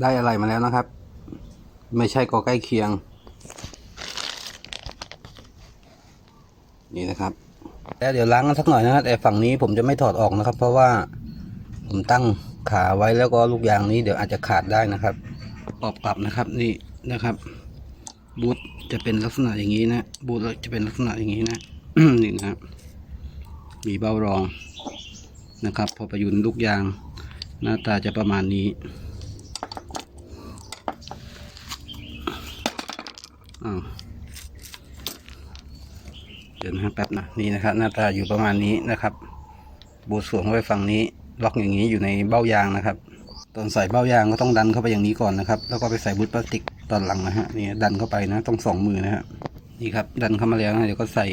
ได้อะไรมาแล้วนะครับ ไม่ใช่ก็ใกล้เคียง นี่นะครับ แล้วเดี๋ยวล้างกันสักหน่อยนะครับแต่ฝั่งนี้ผมจะไม่ถอดออกนะครับ เพราะว่าผมตั้งขาไว้แล้วก็ลูกยางนี้เดี๋ยวอาจจะขาดได้นะครับปอบกลับนะครับนี่นะครับ บูทจะเป็นลักษณะอย่างนี้นะ บูทจะเป็นลักษณะอย่างนี้นะนี่นะครับมีเบ้ารองนะครับ พอประยุนลูกยาง หน้าตาจะประมาณนี้ อ้าวเดี๋ยวนะแป๊บนะนี่นะครับ หน้าตาอยู่ประมาณนี้นะครับ บูทสวมเข้ฝั่งนี้ ล็อกอย่างนี้อยู่ในเบ้ายางนะครับตอนใส่เบ้ายางก็ต้องดันเข้าไปอย่างนี้ก่อนนะครับ แล้วก็ไปใส่บูทพลาสติกตอนหลังนะฮะนี่ดันเข้าไปนะต้องสองมือนะฮะนี่ครับดันเข้ามาแล้วนะเดี๋ยวก็ใส่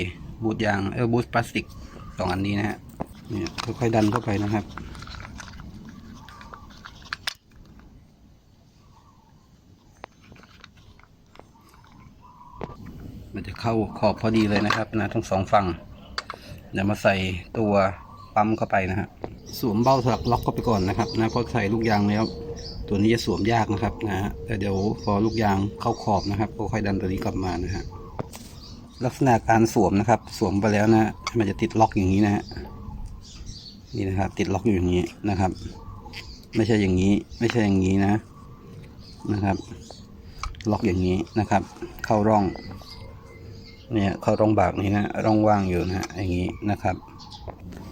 บูทยางเออบูทพลาสติกสองอันนี้นะฮะนี่ค่อยๆดันเข้าไปนะครับ มันจะเข้าขอบพอดีเลยนะครับนะทั้งสองฝั่งเดี๋ยวมาใส่ตัวปั๊มเข้าไปนะฮะสวมเบ้าสลักล็อกเข้าไปก่อนนะครับนะเพราะใส่ลูกยางแล้ว ตัวนี้จะสวมยากนะครับนะฮะแต่เดี๋ยวพอลูกยางเข้าขอบนะครับก็ค่อยดันตัวนี้กลับมานะฮะลักษณะการสวมนะครับ สวมไปแล้วนะมันจะติดล็อกอย่างนี้นะฮะนี่นะครับ ติดล็อกอยู่อย่างนี้นะครับ ไม่ใช่อย่างนี้ ไม่ใช่อย่างนี้นะนะครับ ล็อกอย่างนี้นะครับ เข้าร่อง เนี่ยเข้าร่องบากนี้นะร่องว่างอยู่นะฮะอย่างนี้นะครับ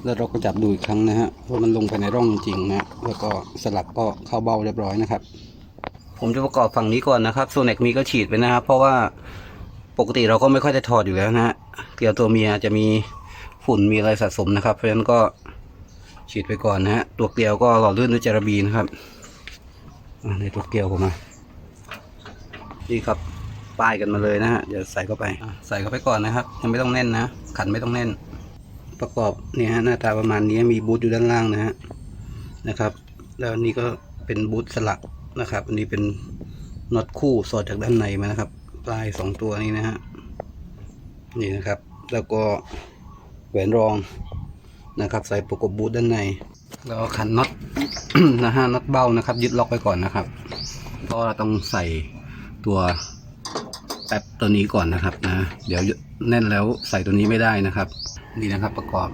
แล้วเราก็จับดูอีกครั้งนะฮะว่ามันลงไปในร่องจริงๆนะแล้วก็สลับก็เข้าเบ้าเรียบร้อยนะครับ ผมจะประกอบฝั่งนี้ก่อนนะครับโซเน็กมีก็ฉีดไปนะครับ เพราะว่าปกติเราก็ไม่ค่อยได้ถอดอยู่แล้วนะฮะเกลียวตัวเมียจะมีฝุ่นมีอะไรสะสมนะครับ เพราะฉะนั้นก็ฉีดไปก่อนนะฮะตัวเกลียวก็หล่อลื่นด้วยจารบีนะครับในตัวเกลียวผมมานี่ครับ ป้ายกันมาเลยนะฮะเดี๋ยวใส่เข้าไปใส่เข้าไปก่อนนะครับ ยังไม่ต้องแน่นนะ ขันไม่ต้องแน่น ประกอบเนี่ยฮะหน้าตาประมาณนี้มีบูทอยู่ด้านล่างนะฮะนะครับ แล้วนนี้ก็เป็นบูทสลักนะครับอันนี้เป็นน็อตคู่สอดจากด้านในมานะครับ ปลายสองตัวนี้นะฮะนี่นะครับ แล้วก็แหวนรองนะครับ ใส่ประกบบูทด้านในแล้วขันน็อตนะฮะน็อตเบ้านะครับ ยึดล็อกไปก่อนนะครับเพราะเราต้องใส่ตัว แป๊บตัวนี้ก่อนนะครับนะ เดี๋ยวแน่นแล้วใส่ตัวนี้ไม่ได้นะครับ นี่นะครับประกอบ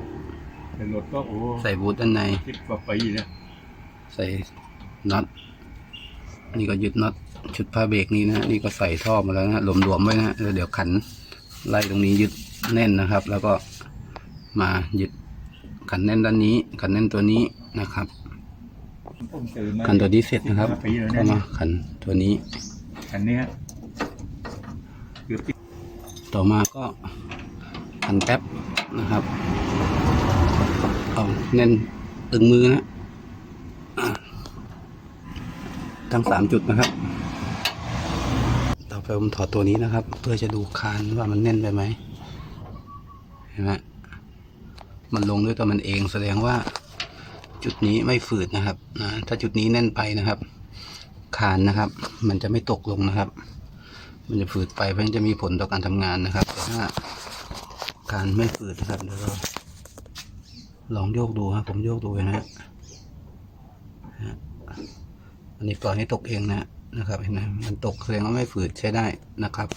แต่รถก็โอ้ใส่บูทด้านในสิบกว่าปีเนี่ยใส่น็อตนี่ก็ยึดน็อตชุดผ้าเบรกนี้นะฮะนี่ก็ใส่ท่อมาแล้วนะฮะหลวมๆไว้นะฮะแล้วเดี๋ยวขันไล่ตรงนี้ยึดแน่นนะครับ แล้วก็มายึดขันแน่นด้านนี้ ขันแน่นตัวนี้นะครับผมซื้อมาขันตัวนี้เสร็จนะครับสิห้าปีแล้วก็เนี่ยมาขันตัวนี้อันเนี้ยเกือบ ต่อมาก็พันแป๊บนะครับเอาแน่นตึงมือนะอะทั้งสามจุดนะครับ ต่อไปผมถอดตัวนี้นะครับ เพื่อจะดูคานว่ามันแน่นไปไหมเห็นไหมมันลงด้วยตัวมันเองแสดงว่าจุดนี้ไม่ฝืดนะครับนะถ้าจุดนี้แน่นไปนะครับ คานนะครับ มันจะไม่ตกลงนะครับ มันจะฝืดไปเพราะฉะนั้นจะมีผลต่อการทำงานนะครับ แต่ถ้าการไม่ฝืดนะครับเดี๋ยวเราลองโยกดูครับผมโยกดูนะฮะนะฮะอันนี้ปล่อยให้ตกเองนะนะครับเห็นไหมมันตกแสดงว่าไม่ฝืดใช้ได้นะครับ